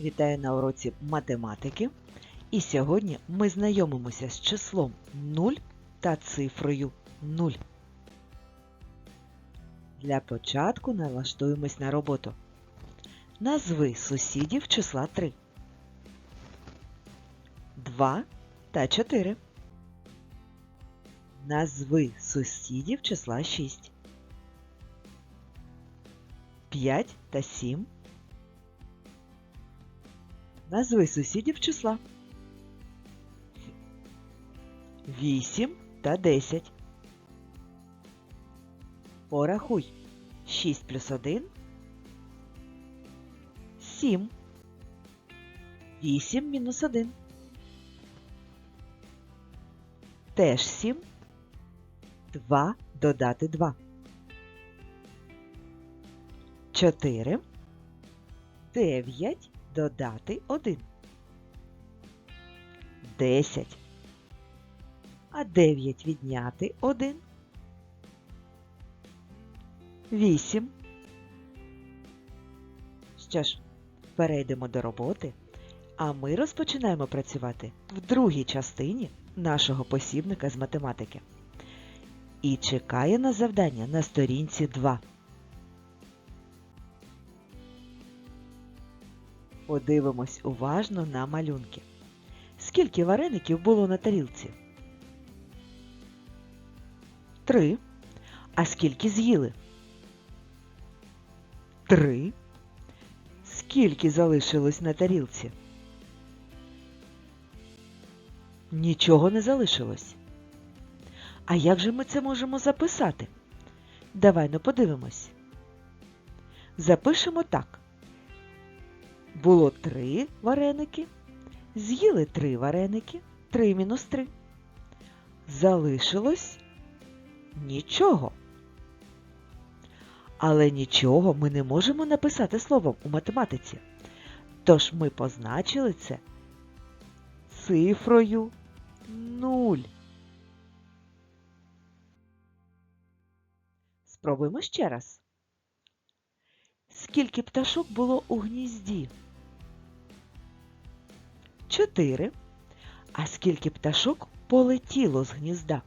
Вітаю на уроці математики. І сьогодні ми знайомимося з числом 0 та цифрою 0. Для початку налаштуємось на роботу. Назви сусідів числа 3. 2 та 4. Назви сусідів числа 6. 5 та 7. Назви сусідів числа. 8 та 10. Порахуй. 6 плюс 1. 7. 8 мінус 1. Теж 7. 2 додати 2. 4. 9 додати 1. 10. А 9 відняти 1. 8. Що ж, перейдемо до роботи, а ми розпочинаємо працювати в другій частині нашого посібника з математики. І чекає на завдання на сторінці 2. Подивимось уважно на малюнки. Скільки вареників було на тарілці? Три. А скільки з'їли? Три. Скільки залишилось на тарілці? Нічого не залишилось. А як же ми це можемо записати? Давай ну подивимось. Запишемо так. Було три вареники. З'їли три вареники. Три мінус три. Залишилось нічого. Але нічого ми не можемо написати словом у математиці. Тож ми позначили це цифрою 0. Спробуємо ще раз. Скільки пташок було у гнізді? Чотири. А скільки пташок полетіло з гнізда?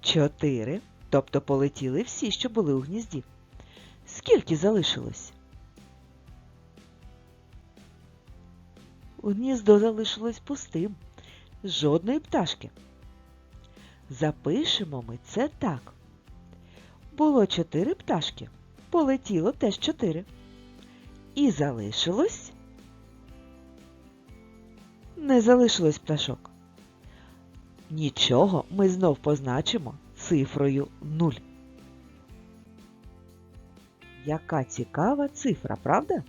Чотири. Тобто полетіли всі, що були у гнізді. Скільки залишилось? Гніздо залишилось пустим. Жодної пташки. Запишемо ми це так. Було чотири пташки. Полетіло теж чотири. І залишилось. Не залишилось пташок. Нічого ми знов позначимо цифрою 0. Яка цікава цифра, правда?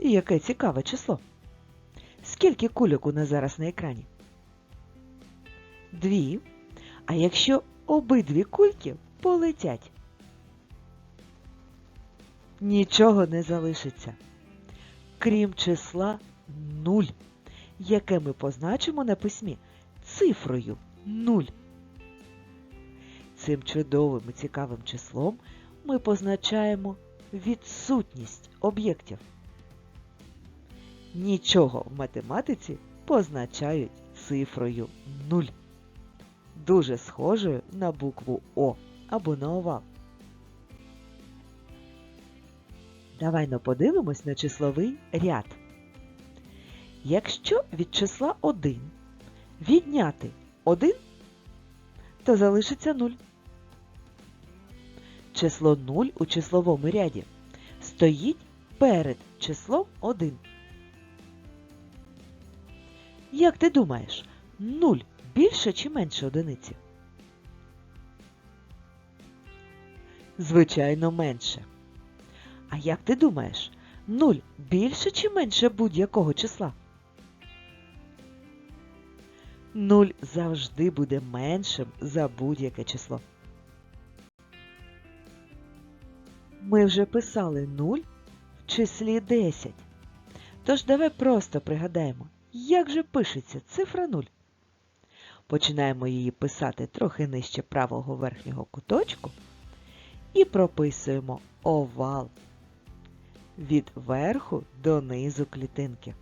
І яке цікаве число? Скільки кульок у нас зараз на екрані? Дві. А якщо обидві кульки полетять? Нічого не залишиться, крім числа 0, яке ми позначимо на письмі цифрою 0. Цим чудовим і цікавим числом ми позначаємо відсутність об'єктів. Нічого в математиці позначають цифрою 0. Дуже схожою на букву О або на овал. Давай подивимось на числовий ряд. Якщо від числа 1 відняти 1, то залишиться 0. Число 0 у числовому ряді стоїть перед числом 1. Як ти думаєш, 0 більше чи менше одиниці? Звичайно, менше. А як ти думаєш, 0 більше чи менше будь-якого числа? 0 завжди буде меншим за будь-яке число. Ми вже писали 0 в числі 10. Тож давай просто пригадаємо, як же пишеться цифра 0. Починаємо її писати трохи нижче правого верхнього куточку і прописуємо овал. Від верху до низу клітинки.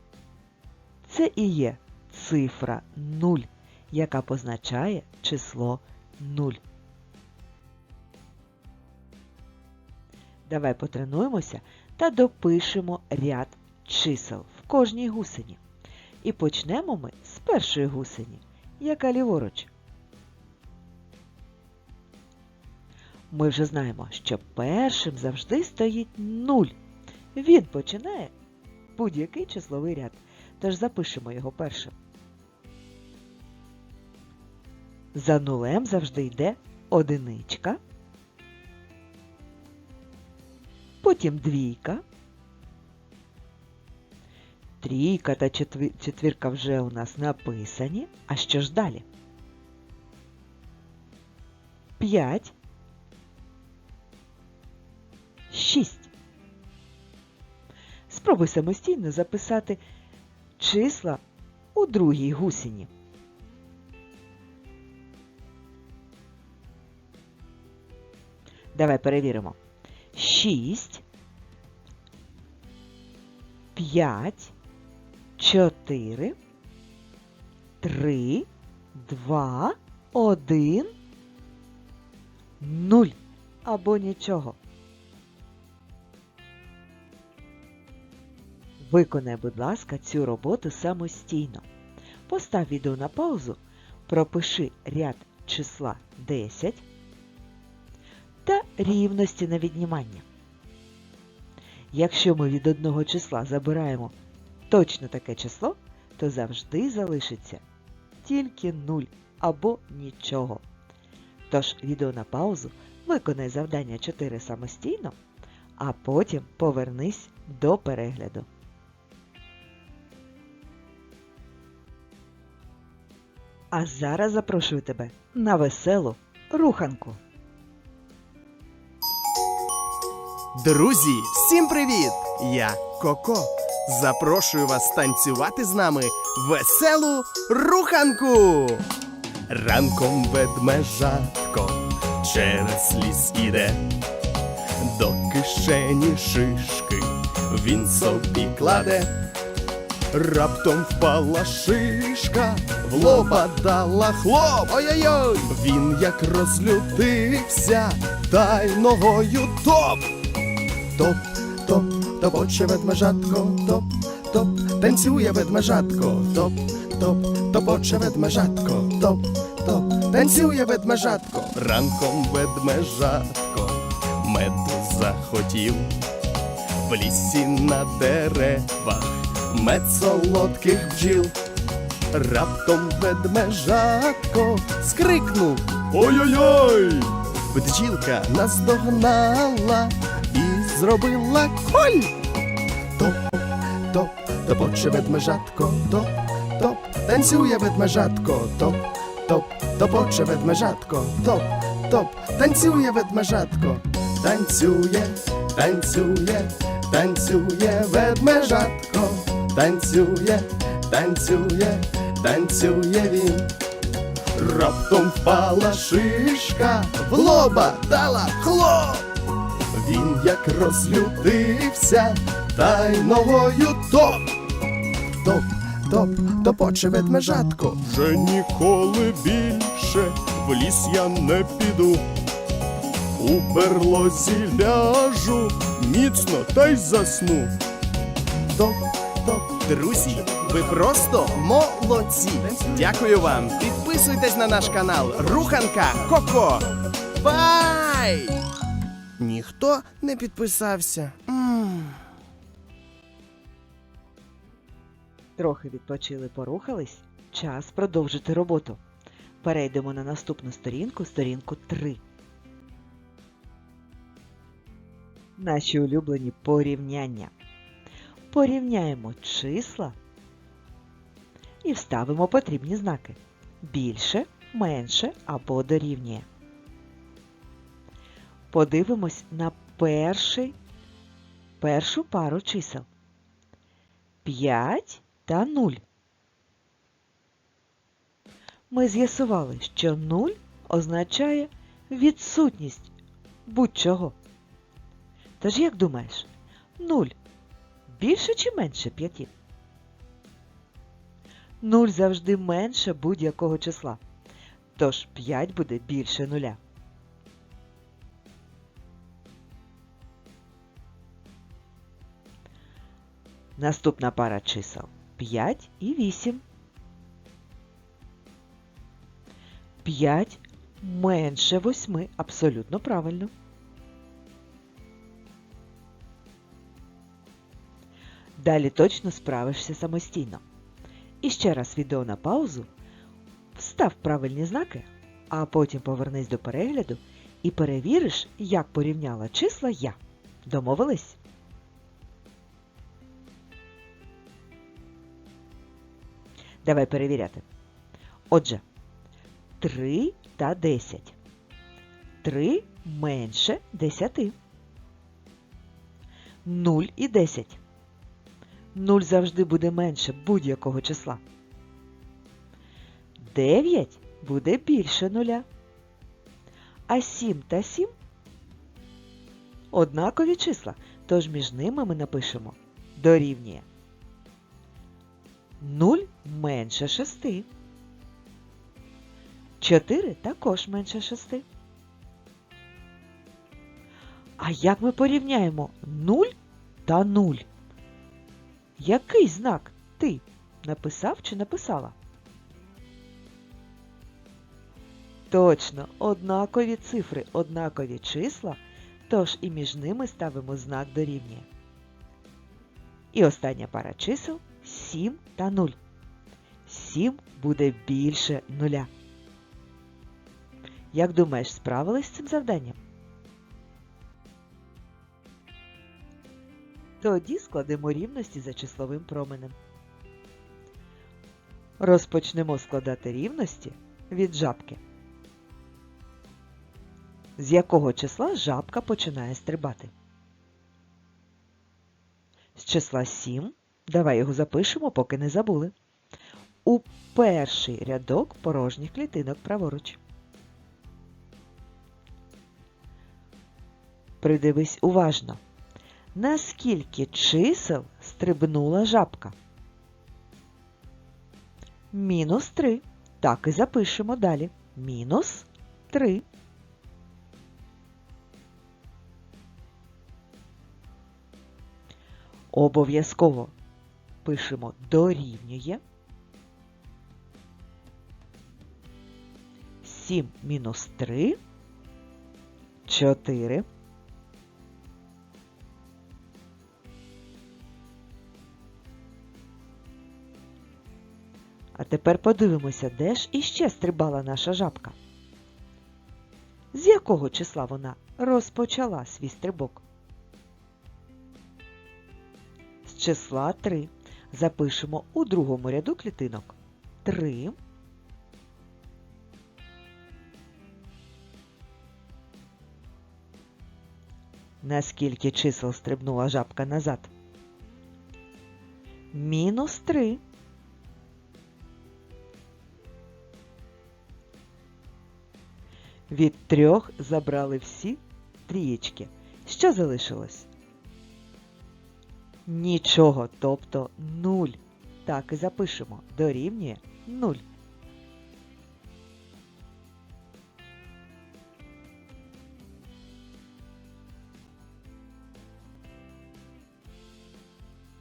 Це і є цифра 0, яка позначає число 0. Давай потренуємося та допишемо ряд чисел в кожній гусені. І почнемо ми з першої гусені, яка ліворуч. Ми вже знаємо, що першим завжди стоїть 0. Він починає будь-який числовий ряд, тож запишемо його першим. За нулем завжди йде одиничка, потім двійка, трійка та четвірка вже у нас написані. А що ж далі? П'ять, шість. Спробуй самостійно записати числа у другій гусені. Давай перевіримо. Шість, п'ять, чотири, три, два, один, нуль або нічого. Виконай, будь ласка, цю роботу самостійно. Постав відео на паузу, пропиши ряд числа 10 та рівності на віднімання. Якщо ми від одного числа забираємо точно таке число, то завжди залишиться тільки 0 або нічого. Тож відео на паузу, виконай завдання 4 самостійно, а потім повернись до перегляду. А зараз запрошую тебе на веселу руханку. Друзі, всім привіт! Я Коко. Запрошую вас танцювати з нами веселу руханку. Ранком ведмежатко через ліс іде, до кишені шишки він собі кладе. Раптом впала шишка, в лоба дала хлоп. Ой-ой-ой! Він як розлютився, та ногою топ. Топ, топ, топоче ведмежатко, топ, топ, танцює ведмежатко, топ, топ, топоче ведмежатко, топ, топ, танцює ведмежатко. Ранком ведмежатко меду захотів. В лісі на деревах мед солодких бджіл. Раптом ведмежатко скрикнув Ой-ой-ой! Бджілка наздогнала і зробила коль. Топ, топ, топоче ведмежатко, топ, топ, танцює ведмежатко, топ, топ, топоче ведмежатко, топ, топ, танцює ведмежатко, танцює, танцює, танцює ведмежатко, танцює, танцює, танцює він. Раптом впала шишка, в лоба дала хлоп. Він як розлютився, та й ногою топ. Топ, топ, топоче ведмежатко. Вже ніколи більше в ліс я не піду. У берлозі ляжу, міцно та й засну. Топ, друзі, ви просто молодці. Дякую вам. Підписуйтесь на наш канал Руханка Коко. Бай! Ніхто не підписався. Трохи відпочили, порухались. Час продовжити роботу. Перейдемо на наступну сторінку, сторінку 3. Наші улюблені порівняння. Порівняємо числа і вставимо потрібні знаки. Більше, менше або дорівнює. Подивимось на перший, першу пару чисел. 5 та 0. Ми з'ясували, що 0 означає відсутність будь-чого. Тож як думаєш, 0 більше чи менше 5? 0 завжди менше будь-якого числа. Тож 5 буде більше нуля. Наступна пара чисел 5 і 8. 5 менше 8. Абсолютно правильно. Далі точно справишся самостійно. І ще раз відео на паузу, встав правильні знаки, а потім повернись до перегляду і перевіриш, як порівняла числа я. Домовились? Давай перевіряти. Отже, 3 та 10. 3 менше 10. 0 і 10. 0 завжди буде менше будь-якого числа. 9 буде більше нуля. А 7 та 7 однакові числа, тож між ними ми напишемо дорівнює. 0 менше 6. 4 також менше 6. А як ми порівняємо 0 та 0? Який знак ти написав чи написала? Точно, однакові цифри, однакові числа, тож і між ними ставимо знак дорівнює. І остання пара чисел 7 та 0. 7 буде більше нуля. Як думаєш, справились з цим завданням? Тоді складемо рівності за числовим променем. Розпочнемо складати рівності від жабки. З якого числа жабка починає стрибати? З числа 7. Давай його запишемо, поки не забули. У перший рядок порожніх клітинок праворуч. Придивись уважно. Наскільки чисел стрибнула жабка? Мінус 3. Так і запишемо далі. Мінус 3. Обов'язково пишемо дорівнює. 7 мінус 3. 4. А тепер подивимося, де ж іще стрибала наша жабка. З якого числа вона розпочала свій стрибок? З числа 3 запишемо у другому ряду клітинок 3. Наскільки чисел стрибнула жабка назад? Мінус 3. Від трьох забрали всі трієчки. Що залишилось? Нічого, тобто нуль. Так і запишемо. Дорівнює нуль.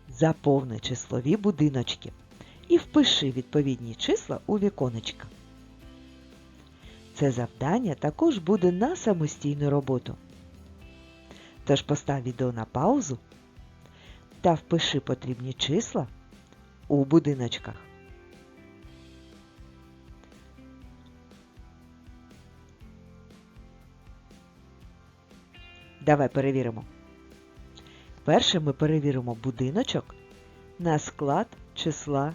Заповни числові будиночки і впиши відповідні числа у віконечка. Це завдання також буде на самостійну роботу. Тож постав відео на паузу та впиши потрібні числа у будиночках. Давай перевіримо. Перше ми перевіримо будиночок на склад числа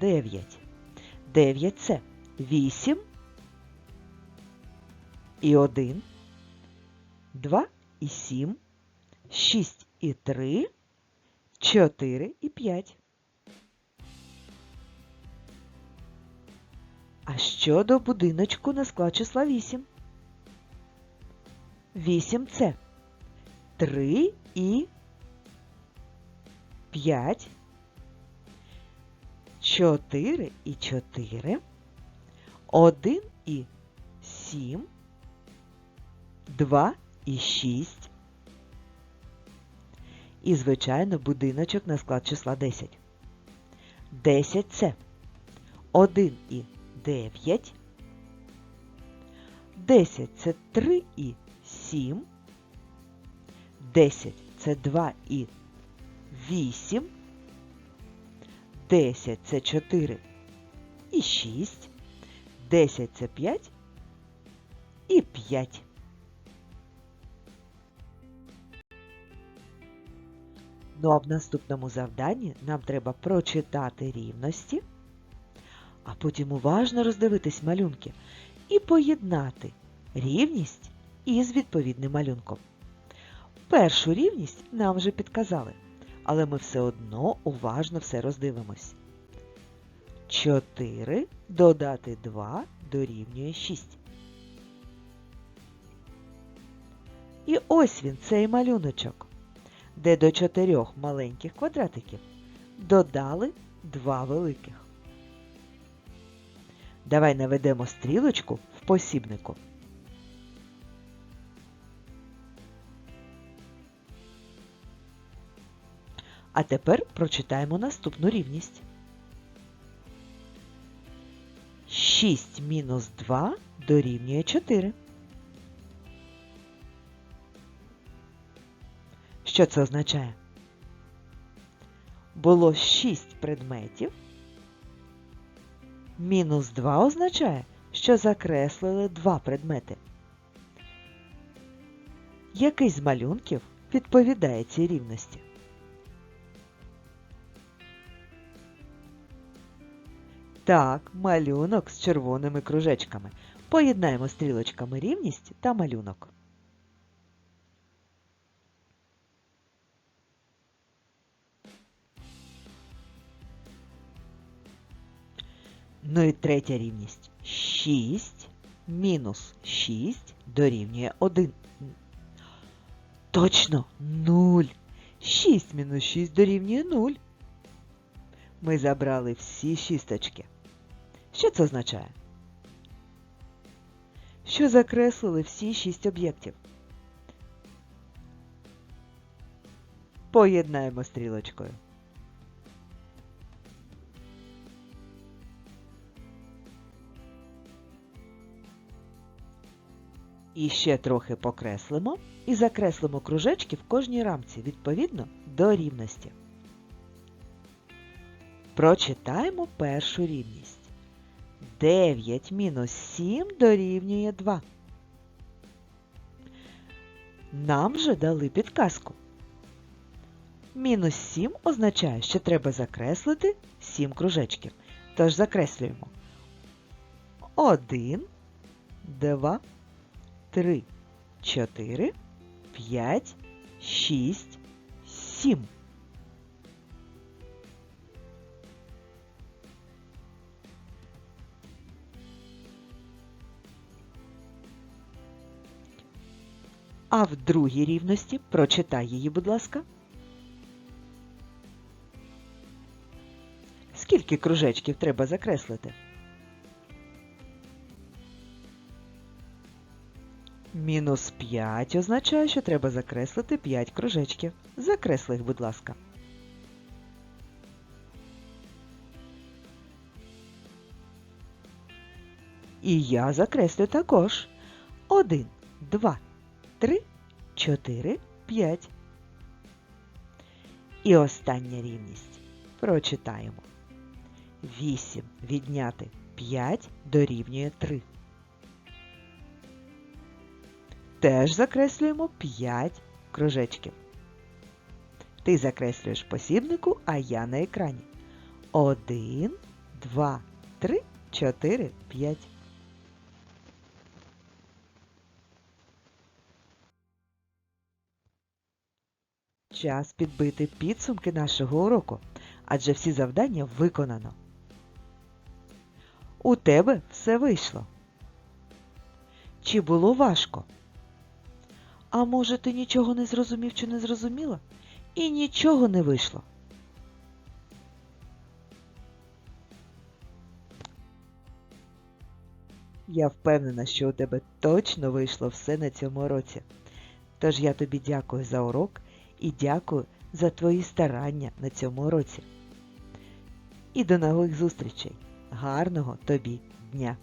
9. 9 це 8 і 1, 2 і 7, 6 і 3, 4 і 5. А щодо будиночку на склад числа 8? 8 це 3 і 5, 4 і 4, 1 і 7, 2 і 6. І, звичайно, будиночок на склад числа 10. 10 це 1 і 9. 10 це 3 і 7. 10 це 2 і 8. 10 це 4 і 6. 10 це 5 і 5. Ну а в наступному завданні нам треба прочитати рівності, а потім уважно роздивитись малюнки і поєднати рівність із відповідним малюнком. Першу рівність нам вже підказали, але ми все одно уважно все роздивимось. 4 додати 2 дорівнює 6. І ось він, цей малюночок, де до чотирьох маленьких квадратиків додали два великих. Давай наведемо стрілочку в посібнику. А тепер прочитаємо наступну рівність. 6 мінус 2 дорівнює 4. Що це означає? Було 6 предметів. Мінус 2 означає, що закреслили 2 предмети. Який з малюнків відповідає цій рівності? Так, малюнок з червоними кружечками. Поєднаємо стрілочками рівність та малюнок. Ну і третя рівність. 6 мінус 6 дорівнює 1. Точно 0. 6 мінус 6 дорівнює 0. Ми забрали всі шісточки. Що це означає? Що закреслили всі шість об'єктів. Поєднаємо стрілочкою. І ще трохи покреслимо і закреслимо кружечки в кожній рамці відповідно до рівності. Прочитаємо першу рівність. 9 мінус 7 дорівнює 2. Нам вже дали підказку. Мінус 7 означає, що треба закреслити 7 кружечків. Тож закреслюємо 1, 2, 3, 4, 5, 6, 7. А в другій рівності прочитай її, будь ласка. Скільки кружечків треба закреслити? Мінус 5 означає, що треба закреслити 5 кружечків. Закресли їх, будь ласка. І я закреслю також. 1, 2, 3, 4, 5. І остання рівність. Прочитаємо. 8 відняти 5 дорівнює 3. Теж закреслюємо 5 кружечків. Ти закреслюєш посібнику, а я на екрані. 1, 2, 3, 4, 5. Час підбити підсумки нашого уроку, адже всі завдання виконано. У тебе все вийшло. Чи було важко? А може, ти нічого не зрозумів чи не зрозуміла? І нічого не вийшло. Я впевнена, що у тебе точно вийшло все на цьому році. Тож я тобі дякую за урок і дякую за твої старання на цьому році. І до нових зустрічей. Гарного тобі дня!